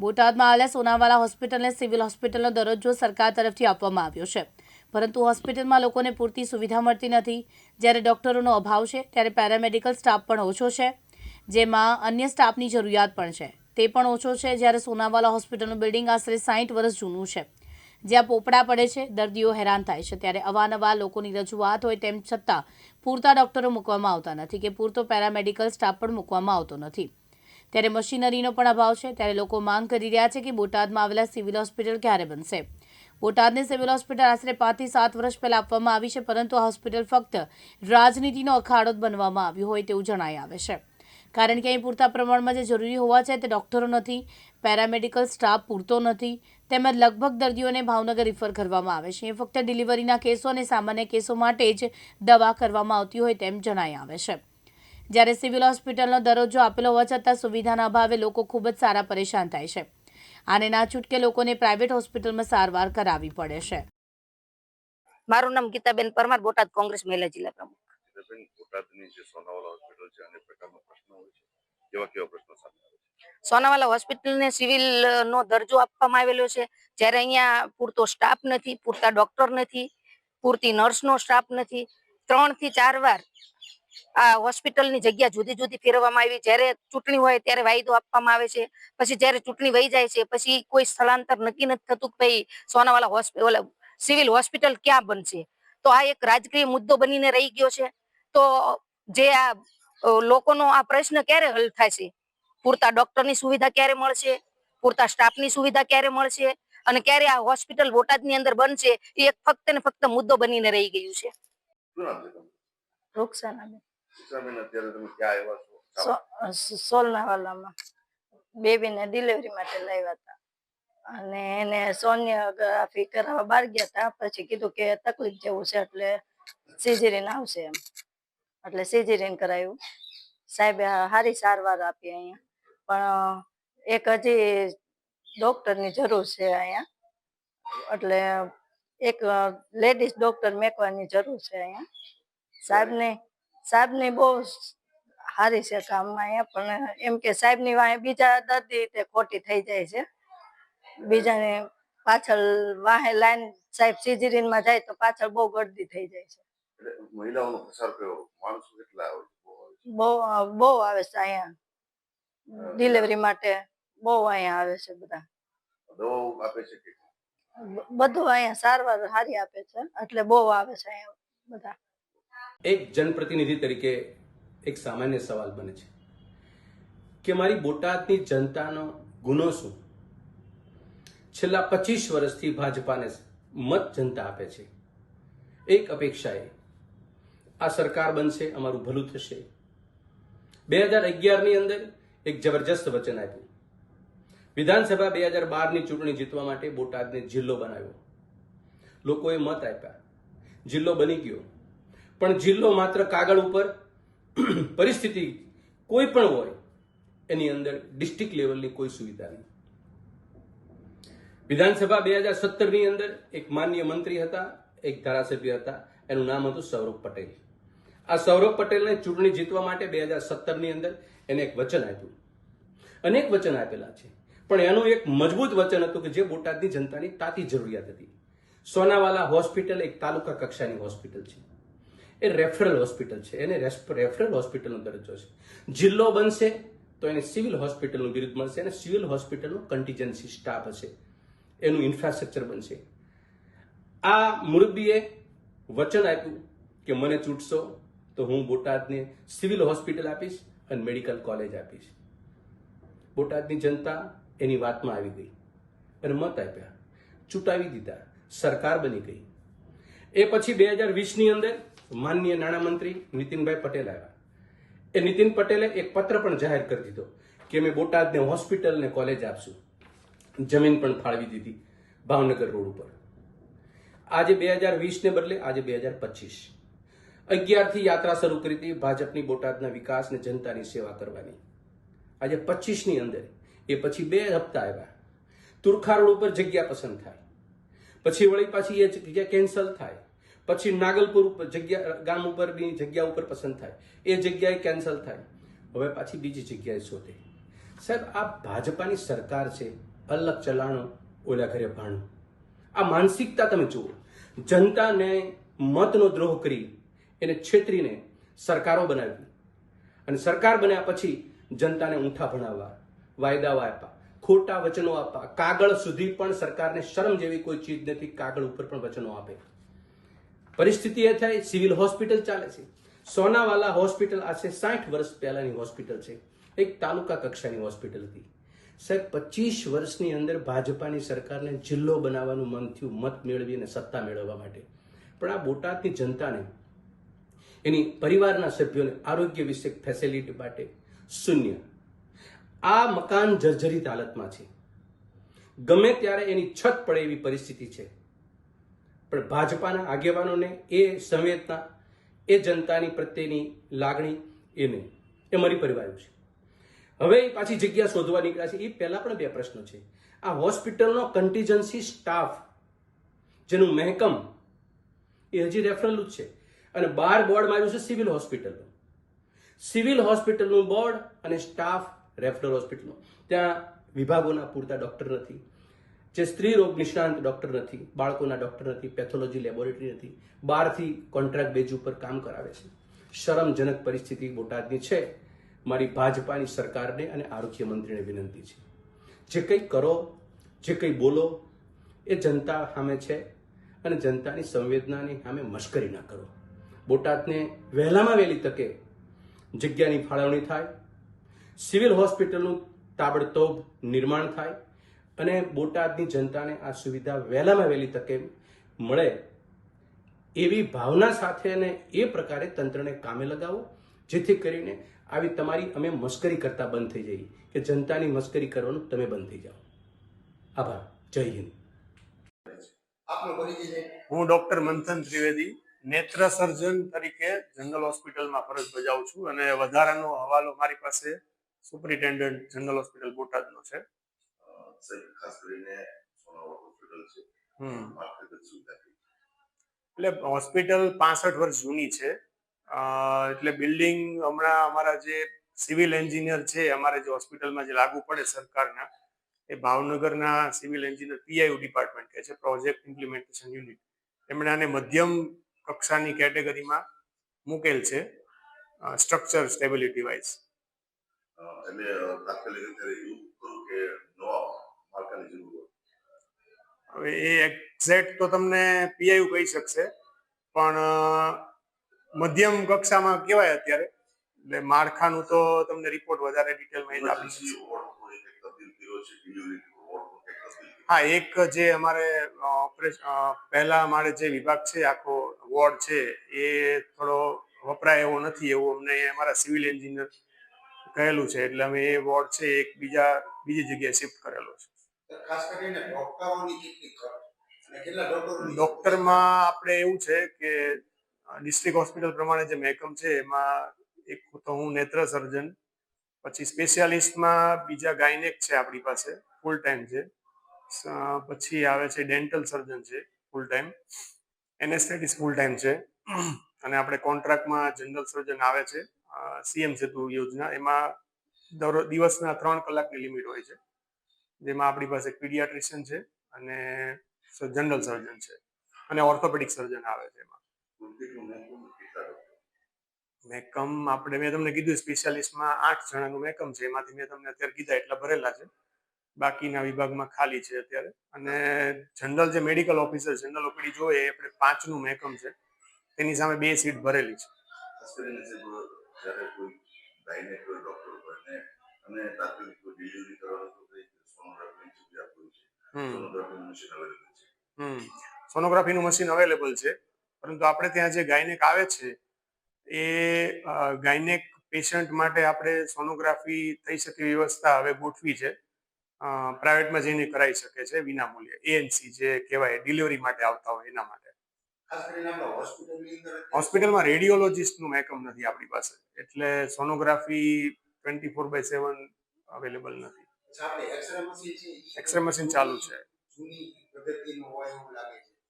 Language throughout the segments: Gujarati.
બોટાદમાં આવેલા સોનાવાલા હોસ્પિટલને સિવિલ હોસ્પિટલનો દરજ્જો સરકાર તરફથી આપવામાં આવ્યો છે. પરંતુ હોસ્પિટલમાં લોકોને પૂરતી સુવિધા મળતી નથી. જ્યારે ડોક્ટરોનો અભાવ છે, ત્યારે પેરામેડિકલ સ્ટાફ પણ ઓછો છે, જેમાં અન્ય સ્ટાફની જરૂરિયાત પણ છે. તે પણ ઓછો છે જ્યારે સોનાવાલા હોસ્પિટલનું બિલ્ડિંગ આશરે સાઠ વર્ષ જૂનું છે. જ્યાં પોપડા પડે છે, દર્દીઓ હેરાન થાય છે. ત્યારે અવારનવાર લોકોની રજૂઆત હોય તેમ છતાં પૂરતા ડોક્ટરો મૂકવામાં આવતા નથી કે પૂરતો પેરામેડિકલ સ્ટાફ પણ મૂકવામાં આવતો નથી. ત્યારે મશીનરીનો પણ અભાવ છે. ત્યારે લોકો માંગ કરી રહ્યા છે કે બોટાદમાં આવેલા સિવિલ હોસ્પિટલ ક્યારે બનશે. બોટાદની સિવિલ હોસ્પિટલ આશરે પાંચથી સાત વર્ષ પહેલાં આપવામાં આવી છે, પરંતુ આ હોસ્પિટલ ફક્ત રાજનીતિનો અખાડો જ બનવામાં આવ્યું હોય તેવું જણાઈ આવે છે. કારણ કે અહીં પૂરતા પ્રમાણમાં જે જરૂરી હોવા છે તે ડૉક્ટરો નથી, પેરામેડિકલ સ્ટાફ પૂરતો નથી, તેમજ લગભગ દર્દીઓને ભાવનગર રિફર કરવામાં આવે છે. એ ફક્ત ડિલિવરીના કેસો અને સામાન્ય કેસો માટે જ દવા કરવામાં આવતી હોય તેમ જણાઈ આવે છે. જ્યારે સિવિલ હોસ્પિટલનો દરજ્જો આપેલો હોવા છતાં સુવિધાના અભાવે લોકો ખૂબ જ સારા પરેશાન થાય છે. આને ના છૂટકે લોકોને પ્રાઇવેટ હોસ્પિટલમાં સારવાર કરાવવી પડે છે. મારું નામ ગીતાબેન પરમાર બોટાદ કોંગ્રેસ મહિલા જિલ્લા પ્રમુખ. બોટાદની જે સોનાવાલા હોસ્પિટલ છે અનેક પ્રકારના પ્રશ્નો હોય છે. કેવા કેવા પ્રશ્નો સામે સોનાવાલા હોસ્પિટલને સિવિલ નો દરજ્જો આપવામાં આવેલો છે. જ્યારે અહીંયા પૂરતો સ્ટાફ નથી પૂરતા ડોક્ટર નથી પૂરતી નર્સનો સ્ટાફ નથી. ત્રણથી ચાર વાર આ હોસ્પિટલની જગ્યા જુદી જુદી ફેરવવામાં આવી. જ્યારે ચૂંટણી હોય ત્યારે વાયદો આપવામાં આવે છે. પછી જ્યારે ચૂંટણી વહી જાય છે પછી કોઈ સ્થળાંતર નક્કી નથી થતું કે ભાઈ સોનાવાલા હોસ્પિટલ સિવિલ હોસ્પિટલ ક્યાં બનશે? તો આ એક રાજકીય મુદ્દો બનીને રહી ગયો છે. તો જે આ લોકોનો આ પ્રશ્ન ક્યારે હલ થશે? પૂરતા ડોક્ટરની સુવિધા ક્યારે મળશે? પૂરતા સ્ટાફની સુવિધા ક્યારે મળશે? અને ક્યારે આ હોસ્પિટલ બોટાદની અંદર બનશે? એ એક ફક્ત ને ફક્ત મુદ્દો બનીને રહી ગયું છે. રૂકસાના સોલનાવાલામાં. બેબીને ડિલિવરી માટે લાવ્યા હતા. અને એને સોનિયોગ્રાફી કરાવવા બહાર ગયા હતા. પછી કીધું કે તકલીફ જેવું છે એટલે સિઝેરિયન આવશે એમ. એટલે સિઝેરિયન કરાયું. સાહેબે સારી સારવાર આપી અહીંયા. પણ એક હજી ડોક્ટરની જરૂર છે અહીંયા. એટલે એક લેડીઝ ડોક્ટર મેકવાની જરૂર છે અહીંયા. સાહેબને સાહેબની બહુ સારી છે કામમાં અહીંયા પણ એમ કે સાહેબની વાંહે બીજા દર્દી તે ખોટી થઈ જાય છે. બીજાને પાછળ વાહે લાઈન સાહેબ સિઝેરિયનમાં જાય તો પાછળ બહુ ગળદી થઈ જાય છે. મહિલાઓનો પ્રસાર કયો? માણસો કેટલા આવે બહુ. બહુ બહુ આવે છે અહીંયા. ડિલિવરી માટે બહુ અહીંયા આવે છે બધા. દવાઓ આપે છે કે? બધું અહીંયા સારવાર સારી આપે છે એટલે બહુ આવે છે અહીંયા બધા. એક જનપ્રતિનિધિ તરીકે એક સામાન્ય સવાલ બને છે કે મારી બોટાદની જનતાનો ગુનો શું? છેલ્લા પચીસ વર્ષથી ભાજપાને મત જનતા આપે છે. એક અપેક્ષા એ આ સરકાર બનશે, અમારું ભલું થશે. બે હજાર અગિયારની અંદર એક જબરજસ્ત વચન આપ્યું. વિધાનસભા બે હજાર બારની ચૂંટણી જીતવા માટે બોટાદને જિલ્લો બનાવ્યો. લોકોએ મત આપ્યા. જિલ્લો બની ગયો. પણ જિલ્લો માત્ર કાગળ ઉપર પરિસ્થિતિ કોઈ પણ હોય, એની અંદર ડિસ્ટ્રિક્ટ લેવલની કોઈ સુવિધા નહીં. વિધાનસભા બે હજાર સત્તરની અંદર એક માન્ય મંત્રી હતા, એક ધારાસભ્ય હતા, એનું નામ હતું સૌરભ પટેલ. આ સૌરભ પટેલને ચૂંટણી જીતવા માટે બે હજાર સત્તરની અંદર એને એક વચન આપ્યું. અનેક વચન આપેલા છે. પણ એનું એક મજબૂત વચન હતું કે જે બોટાદની જનતાની તાતી જરૂરિયાત હતી. સોનાવાલા હોસ્પિટલ એક તાલુકા કક્ષાની હોસ્પિટલ છે. એ રેફરલ હોસ્પિટલ છે. એને રેફરલ હોસ્પિટલનો દરજ્જો છે. જિલ્લો બનશે તો એને સિવિલ હોસ્પિટલનું બિરુદ મળશે અને સિવિલ હોસ્પિટલનો કન્ટીજન્સી સ્ટાફ હશે. એનું ઇન્ફ્રાસ્ટ્રક્ચર બનશે. આ મુરબ્બીએ વચન આપ્યું કે મને ચૂંટશો તો હું બોટાદને સિવિલ હોસ્પિટલ આપીશ અને મેડિકલ કોલેજ આપીશ. બોટાદની જનતા એની વાતમાં આવી ગઈ અને મત આપ્યા. ચૂંટાવી દીધા. સરકાર બની ગઈ. એ પછી બે હજાર વીસની અંદર માનનીય નાણામંત્રી નીતિનભાઈ પટેલ આવ્યા. એ નીતિન પટેલે એક પત્ર પણ જાહેર કરી દીધો કે અમે બોટાદને હોસ્પિટલ ને કોલેજ આપશું. જમીન પણ ફાળવી દીધી ભાવનગર રોડ ઉપર. આજે બે હજાર વીસને બદલે આજે બે હજાર પચીસ. અગિયારથી યાત્રા શરૂ કરી હતી ભાજપની બોટાદના વિકાસ ને જનતાની સેવા કરવાની. આજે પચીસની અંદર એ પછી બે હપ્તા આવ્યા. તુરખા રોડ ઉપર જગ્યા પસંદ થાય. પછી વળી પાછી એ જગ્યા કેન્સલ થાય. પછી નાગલપુર જગ્યા, ગામ ઉપરની જગ્યા ઉપર પસંદ થાય. એ જગ્યાએ કેન્સલ થાય. હવે પાછી બીજી જગ્યાએ શોધે. સાહેબ, આ ભાજપાની સરકાર છે, અલગ ચલાણો, ઓલા ઘરે ભાણું. આ માનસિકતા તમે જુઓ. જનતાને મતનો દ્રોહ કરી એને છેતરીને સરકારો બનાવી. અને સરકાર બન્યા પછી જનતાને ઊંઠા ભણાવવા, વાયદાઓ આપ્યા ખોટા વચનો આપવા. કાગળ સુધી પણ સરકારને શરમ જેવી કોઈ ચીજ નથી, કાગળ ઉપર પણ વચનો આપે. પરિસ્થિતિ એ થાય, સિવિલ હોસ્પિટલ ચાલે છે. સોનાવાલા હોસ્પિટલ આશરે સાઠ વર્ષ પહેલાની હોસ્પિટલ છે. એક તાલુકા કક્ષાની હોસ્પિટલ હતી. સાહેબ, પચીસ વર્ષની અંદર ભાજપાની સરકારને જિલ્લો બનાવવાનું મન થયું, મત મેળવી અને સત્તા મેળવવા માટે. પણ આ બોટાદની જનતાને, એની પરિવારના સભ્યોને આરોગ્ય વિશે ફેસિલિટી માટે શૂન્ય. આ મકાન જર્જરિત હાલતમાં છે. ગમે ત્યારે એની છત પડે એવી પરિસ્થિતિ છે. પણ ભાજપાના આગેવાનોને એ સંવેદના એ જનતાની પ્રત્યેની લાગણી એ નહીં. એ મરી પરિવાર્યું છે. હવે એ પાછી જગ્યા શોધવા નીકળ્યા છે. એ પહેલા પણ બે પ્રશ્નો છે. આ હોસ્પિટલનો કન્ટીજન્સી સ્ટાફ જેનું મહેકમ એ હજી રેફરલ જ છે. અને બાર બોર્ડ માર્યું છે સિવિલ હોસ્પિટલનું. સિવિલ હોસ્પિટલનું બોર્ડ અને સ્ટાફ રેફરલ હોસ્પિટલનો. ત્યાં વિભાગોના પૂરતા ડોક્ટર નથી. જે સ્ત્રી રોગ નિષ્ણાંત ડોક્ટર નથી, બાળકોના ડોક્ટર નથી, પેથોલોજી લેબોરેટરી નથી, બહારથી કોન્ટ્રાક્ટ બેઝ ઉપર કામ કરાવે છે. શરમજનક પરિસ્થિતિ બોટાદની છે. મારી ભાજપાની સરકારને અને આરોગ્ય મંત્રીને વિનંતી છે. જે કંઈ કરો, જે કંઈ બોલો, એ જનતા સામે છે અને જનતાની સંવેદનાની સામે મશ્કરી ના કરો. બોટાદને વહેલામાં વહેલી તકે જગ્યાની ફાળવણી થાય, સિવિલ હોસ્પિટલનું તાબડતોબ નિર્માણ થાય અને બોટાદની જનતાને આ સુવિધા વહેલામાં વહેલી તકે મળે એવી ભાવના સાથે અને એ પ્રકારે તંત્રને કામે લગાવો જેથી કરીને આવી તમારી અમે મસ્કરી કરતા બંધ થઈ જઈએ કે જનતાની મસ્કરી કરવાનું તમે બંધ થઈ જાઓ. આભાર. જય હિન્દ. હું ડોક્ટર મંથન ત્રિવેદી નેત્ર સર્જન તરીકે જનરલ હોસ્પિટલમાં ફરજ બજાવું છું અને વધારાનો હવાલો મારી પાસે સુપરિન્ટેન્ડન્ટ જનરલ હોસ્પિટલ બોટાદનો છે. ખાસ કરીને સોનાવાલા હોસ્પિટલ છે. માળખાગત સુવિધા એટલે હોસ્પિટલ પાસઠ વર્ષ જૂની છે. એટલે બિલ્ડિંગ હમણાં અમારા જે સિવિલ એન્જિનિયર છે અમારે જે હોસ્પિટલમાં જે લાગુ પડે સરકારના એ ભાવનગરના સિવિલ એન્જિનિયર પીઆઈયુ ડિપાર્ટમેન્ટ કે છે પ્રોજેક્ટ ઇમ્પ્લિમેન્ટેશન યુનિટ. એમણે આને મધ્યમ કક્ષાની કેટેગરીમાં મૂકેલ છે સ્ટ્રક્ચર સ્ટેબિલિટી વાઇઝ. એટલે એવું કરું કે નવા માળખાની જરૂર હોય હવે એ એક્ઝેક્ટ તો તમને પીઆઈયુ કહી શકશે. પણ મધ્યમ કક્ષામાં કહેવાય અત્યારે. એટલે માળખાનું તો તમને રિપોર્ટ વધારે ડિટેલમાં આપી શકશે. હા એક જે અમારે ઓપરેશન પહેલા અમારે જે વિભાગ છે આખો વોર્ડ છે એ થોડો વપરાય એવો નથી એવું અમને અમારા સિવિલ એન્જિનિયર કહેલું છે. એટલે અમે એ વોર્ડ છે એક બીજા બીજી જગ્યાએ શિફ્ટ કરેલો છે. ખાસ ડોક્ટરમાં આપણે એવું છે કે ડિસ્ટ્રિક્ટ હોસ્પિટલ પ્રમાણે જે મહેકમ છે, એમાં એક તો હું નેત્ર સર્જન, પછી સ્પેશિયાલિસ્ટમાં બીજા ગાયનેક છે આપણી પાસે ફૂલ ટાઈમ છે. પછી આવે છે ડેન્ટલ સર્જન છે full time anaesthetist full time છે. અને આપણે કોન્ટ્રાક્ટમાં જનરલ સર્જન આવે છે સીએમ સેતુ યોજના. એમાં દરરોજ, દિવસના ત્રણ કલાકની લિમિટ હોય છે. જેમાં આપણી પાસે પીડિયાટ્રિશિયન છે અને જનરલ સર્જન છે અને ઓર્થોપેડિક સર્જન આવે છે એમાં? મેકમ આપણે, મેં તમને કીધું સ્પેશિયાલિસ્ટમાં આઠ જણાનું મેકમ છે, એમાંથી મેં તમને અત્યારે કીધા એટલા ભરેલા છે. બાકીના વિભાગમાં ખાલી છે અત્યારે. અને જનરલ જે મેડિકલ ઓફિસર જનરલ ઓપીડી જોઈએ આપણે પાંચનું મેકમ છે. તેની સામે બે સીટ ભરેલી છે. અને તાત્કાલિક ડિલિવરી કરવાનું સોનોગ્રાફીની મશીન અવેલેબલ છે હમ. સોનોગ્રાફીનું મશીન અવેલેબલ છે. પરંતુ આપણે ત્યાં જે ગાયનેક આવે છે એ ગાયનેક પેશન્ટ માટે આપણે સોનોગ્રાફી થઈ શકે વ્યવસ્થા હવે ગોઠવી છે. પ્રાઇવેટમાં જઈને કરાવી શકે છે વિના મૂલ્યે એએનસી જે કહેવાય ડિલિવરી માટે આવતા હોય એના માટે. હોસ્પિટલમાં રેડિયોલોજિસ્ટનું મેકઅપ નથી આપણી પાસે. એટલે sonography twenty four by seven available નથી. એક્સરે મશીન ચાલુ છે.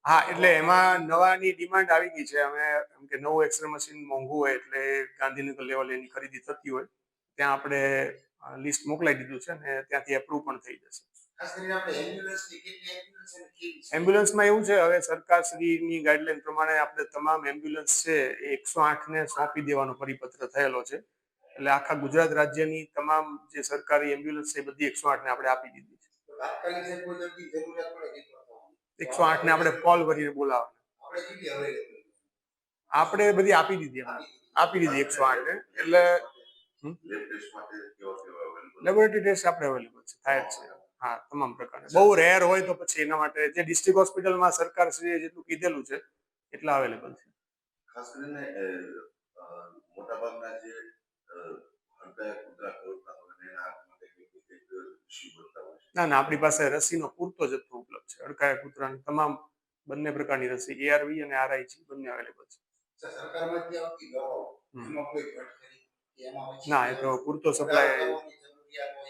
હા એટલે એમાં નવાની ડિમાન્ડ આવી ગઈ છે. અમે એમ કે નવું એક્સરે મશીન મોંઘું હોય એટલે ગાંધીનગર લેવલે એની ખરીદી થતી હોય. ત્યાં આપણે લિસ્ટ મોકલાઈ દીધું છે અને ત્યાંથી એપ્રુવ પણ થઈ જશે? એમ્બ્યુલન્સમાં એવું છે હવે સરકારશ્રીની ગાઈડલાઈન પ્રમાણે આપણે તમામ એમ્બ્યુલન્સ છે એકસો આઠને સોંપી દેવાનો પરિપત્ર થયેલો છે. એટલે આખા ગુજરાત રાજ્યની તમામ જે સરકારી એમ્બ્યુલન્સ છે બધી એકસો આઠને આપણે આપી દીધી છે. એકસો આઠ આઠને આપણે કોલ કરીને બોલાવવાના આપણે બધી આપી દીધી આપી દીધી એકસો આઠ ને એટલે? લેબોરેટરી ટેસ્ટ આપણે અવેલેબલ છે થાય જ છે. હા. તમામ પ્રકારના. બહુ રેર હોય તો પછી એના માટે જે ડિસ્ટ્રિક્ટ હોસ્પિટલમાં સરકારશ્રીએ જેટલું કીધેલું છે એટલા અવેલેબલ છે. ખાસ કરીને મોટાભાગના જે ને ના આપણી પાસે રસીનો પૂરતો જથ્થો ઉપલબ્ધ છે. અડકાયા કૂતરાની તમામ બંને પ્રકારની રસી એઆરવી અને આરઆઈજી બંને અવેલેબલ છે. ના એ તો પૂરતો સપ્લાય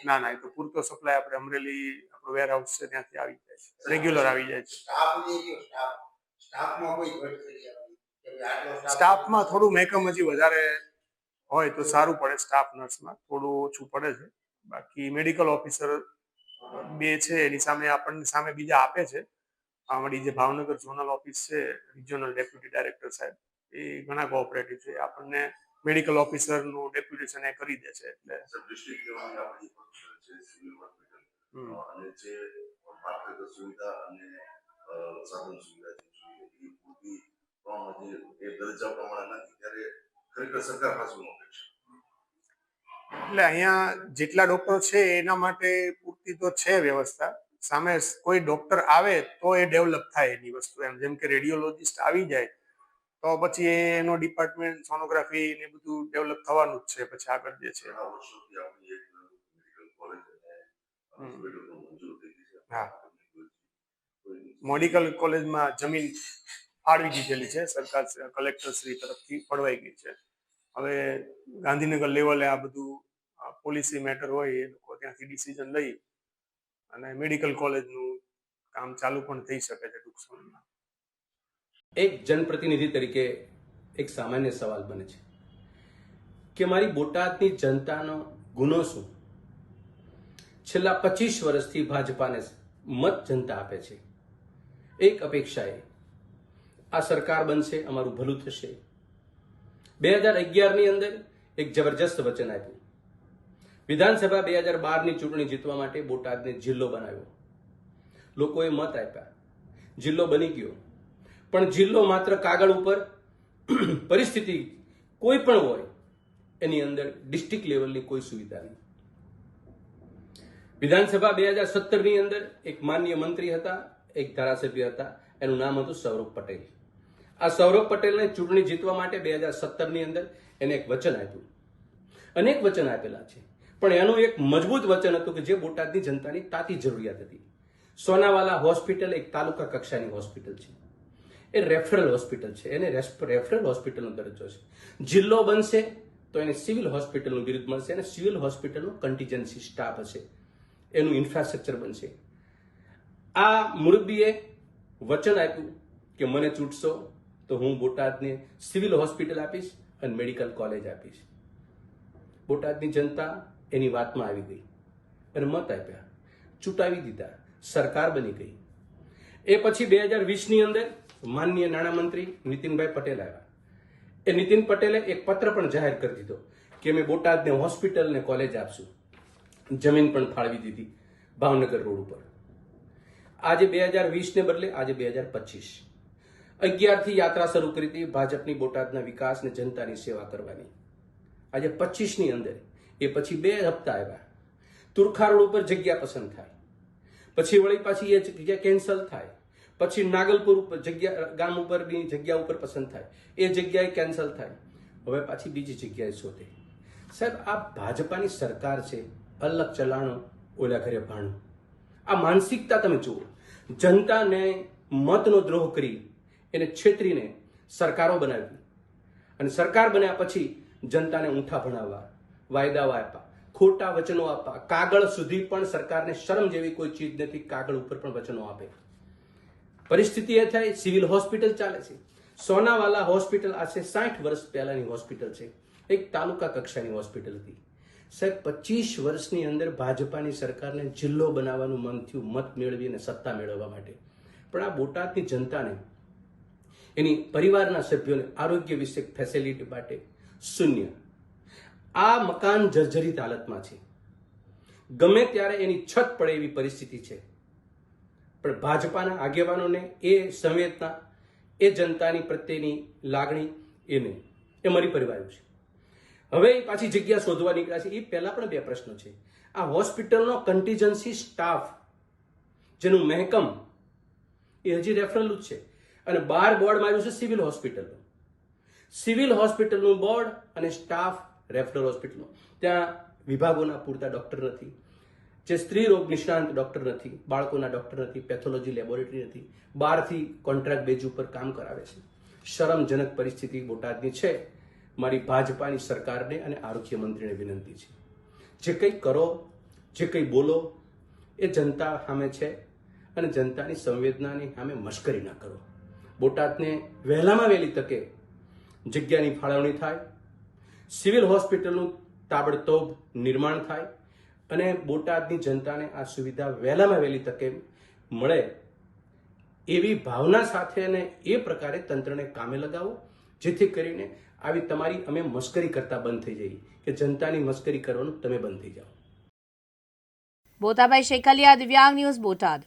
ના ના એ તો પૂરતો સપ્લાય આપણે અમરેલી આપણો વેરહાઉસ છે ત્યાંથી આવી જાય છે. રેગ્યુલર આવી જાય છે. સ્ટાફમાં થોડું મેકમ હજી વધારે હોય તો સારું પડે સ્ટાફ નર્સમાં થોડું ઓછું પડે છે. બાકી મેડિકલ ઓફિસર બે છે એની સામે આપણને સામે બીજા આપે છે. અમારી જે ભાવનગર ઝોનલ ઓફિસ છે રિજનલ ડેપ્યુટી ડાયરેક્ટર સાહેબ એ ઘણા કોઓપરેટિવ છે. આપણને મેડિકલ ઓફિસરનું ડેપ્યુટેશન એ કરી દે છે એટલે. અને જે માત્ર સુવિધા અને સાધન સુવિધા જે જોઈએ એ પૂરતી પ્રમાણમાં જે એ દરજ્જા પ્રમાણે નથી. ત્યારે ખરેખર સરકાર એટલે અહીંયા જેટલા ડોક્ટર છે એના માટે પૂરતી તો છે વ્યવસ્થા. સામે કોઈ ડોક્ટર આવે તો એ ડેવલપ થાય એની વસ્તુ એમ. જેમ કે રેડિયોલોજિસ્ટ આવી જાય તો પછી એનો ડિપાર્ટમેન્ટ સોનોગ્રાફી ને બધું ડેવલપ થવાનું જ છે પછી આગળ જે છે. મેડિકલ હા. કોઈ- કોલેજમાં જમીન ફાળવી દીધેલી છે સરકાર કલેક્ટર શ્રી તરફથી ફળવાઈ ગઈ છે. હવે ગાંધીનગર લેવલે આ બધું પોલિસી મેટર હોય એ લોકો ત્યાંથી ડિસિઝન લઈ અને મેડિકલ કોલેજનું કામ ચાલુ પણ થઈ શકે છે ટૂંક સમયમાં એક જનપ્રતિનિધિ તરીકે એક સામાન્ય સવાલ બને છે કે મારી બોટાદની જનતાનો ગુનો શું? છેલ્લા પચીસ વર્ષથી ભાજપાને મત જનતા આપે છે. એક અપેક્ષા એ, આ સરકાર બનશે, અમારું ભલું થશે. બે હજાર અગિયારની અંદર એક જબરજસ્ત વચન આપ્યું. વિધાનસભા બે હજાર બારની ચૂંટણી જીતવા માટે બોટાદને જિલ્લો બનાવ્યો. લોકોએ મત આપ્યા. જિલ્લો બની ગયો. પણ જિલ્લો માત્ર કાગળ ઉપર પરિસ્થિતિ કોઈ પણ હોય, એની અંદર ડિસ્ટ્રિક્ટ લેવલની કોઈ સુવિધા નહીં. વિધાનસભા બે હજાર સત્તરની અંદર એક માન્ય મંત્રી હતા, એક ધારાસભ્ય હતા, એનું નામ હતું સૌરભ પટેલ. આ સૌરભ પટેલને ચૂંટણી જીતવા માટે બે હજાર સત્તરની અંદર એને એક વચન આપ્યું. અનેક વચન આપેલા છે. પણ એનું એક મજબૂત વચન હતું કે જે બોટાદની જનતાની તાતી જરૂરિયાત હતી. સોનાવાલા હોસ્પિટલ એક તાલુકા કક્ષાની હોસ્પિટલ છે. એ રેફરલ હોસ્પિટલ છે. એને રેફરલ હોસ્પિટલનો દરજ્જો છે. જિલ્લો બનશે તો એને સિવિલ હોસ્પિટલનું બિરુદ મળશે અને સિવિલ હોસ્પિટલનો કન્ટીજન્સી સ્ટાફ હશે. એનું ઇન્ફ્રાસ્ટ્રક્ચર બનશે. આ મુરબ્બીએ વચન આપ્યું કે મને ચૂંટશો તો હું બોટાદને સિવિલ હોસ્પિટલ આપીશ અને મેડિકલ કોલેજ આપીશ. બોટાદની જનતા એની વાતમાં આવી ગઈ અને મત આપ્યા. ચૂંટાવી દીધા. સરકાર બની ગઈ. એ પછી બે હજાર વીસની અંદર માનનીય નાણામંત્રી નીતિનભાઈ પટેલ આવ્યા. એ નીતિન પટેલે એક પત્ર પણ જાહેર કરી દીધો કે અમે બોટાદને હોસ્પિટલ ને કોલેજ આપશું. જમીન પણ ફાળવી દીધી ભાવનગર રોડ ઉપર. આજે બે હજાર વીસને બદલે આજે બે હજાર પચીસ. અગિયારથી યાત્રા શરૂ કરી હતી ભાજપની બોટાદના વિકાસ ને જનતાની સેવા કરવાની. આજે પચીસની અંદર એ પછી બે હપ્તા આવ્યા. તુરખા રોડ ઉપર જગ્યા પસંદ થાય. પછી વળી પાછી એ જગ્યા કેન્સલ થાય. પછી નાગલપુર ઉપર જગ્યા, ગામ ઉપરની જગ્યા ઉપર પસંદ થાય. એ જગ્યાએ કેન્સલ થાય. હવે પાછી બીજી જગ્યાએ શોધે. સાહેબ, આ ભાજપાની સરકાર છે, અલગ ચલાણો, ઓલા ઘરે ભાણું. આ માનસિકતા તમે જુઓ. જનતાને મતનો દ્રોહ કરી એને છેતરીને સરકારો બનાવી. અને સરકાર બન્યા પછી જનતાને ઊંઠા ભણાવવા, વાયદાઓ આપ્યા ખોટા વચનો આપવા, કાગળ સુધી પણ સરકારને શરમ જેવી કોઈ ચીજ નથી, કાગળ ઉપર પણ વચનો આપે. પરિસ્થિતિ એ થાય, સિવિલ હોસ્પિટલ ચાલે છે. સોનાવાલા હોસ્પિટલ આજે સાઠ વર્ષ પહેલાની હોસ્પિટલ છે. એક તાલુકા કક્ષાની હોસ્પિટલ હતી. સાહેબ, પચીસ વર્ષની અંદર ભાજપાની સરકારને જિલ્લો બનાવવાનું મન થયું, મત મેળવી અને સત્તા મેળવવા માટે. પણ આ બોટાદની જનતાને એની પરિવારના સભ્યોને આરોગ્ય વિશે ફેસિલિટી માટે શૂન્ય. આ મકાન જર્જરિત હાલતમાં છે. ગમે ત્યારે એની છત પડે એવી પરિસ્થિતિ છે. પણ ભાજપાના આગેવાનોને એ સંવેદના, એ જનતાની પ્રત્યેની લાગણી એ નહીં. એ મરી પરિવાર્યું છે. હવે એ પાછી જગ્યા શોધવા નીકળ્યા છે. એ પહેલા પણ બે પ્રશ્નો છે. આ હોસ્પિટલનો કન્ટીજન્સી સ્ટાફ જેનું મહેકમ, એ હજી રેફરલ જ છે. અને બાર બોર્ડ માર્યું છે સિવિલ હોસ્પિટલનું. સિવિલ હોસ્પિટલનું બોર્ડ અને સ્ટાફ રેફરલ હોસ્પિટલનો. ત્યાં વિભાગોના પૂરતા ડૉક્ટર નથી. જે સ્ત્રી રોગ નિષ્ણાંત ડૉક્ટર નથી, બાળકોના ડૉક્ટર નથી, પેથોલોજી લેબોરેટરી નથી, બહારથી કોન્ટ્રાક્ટ બેઝ ઉપર કામ કરાવે છે. શરમજનક પરિસ્થિતિ બોટાદની છે. મારી ભાજપાની સરકારને અને આરોગ્ય મંત્રીને વિનંતી છે. જે કંઈ કરો, જે કંઈ બોલો, એ જનતા સામે છે અને જનતાની સંવેદનાની સામે મશ્કરી ના કરો. બોટાદને વહેલામાં વહેલી તકે જગ્યાની ફાળવણી થાય, સિવિલ હોસ્પિટલનું તાબડતોબ નિર્માણ થાય અને બોટાદની જનતાને આ સુવિધા વહેલામાં વહેલી તકે મળે એવી ભાવના સાથે અને એ પ્રકારે તંત્રને કામે લગાવો, જેથી કરીને આવી તમારી અમે મશ્કરી કરતા બંધ થઈ જઈએ કે જનતાની મશ્કરી કરવાનું તમે બંધ થઈ જાઓ. બોતાભાઈ શેખલિયા દિવ્યાંગ ન્યૂઝ બોટાદ.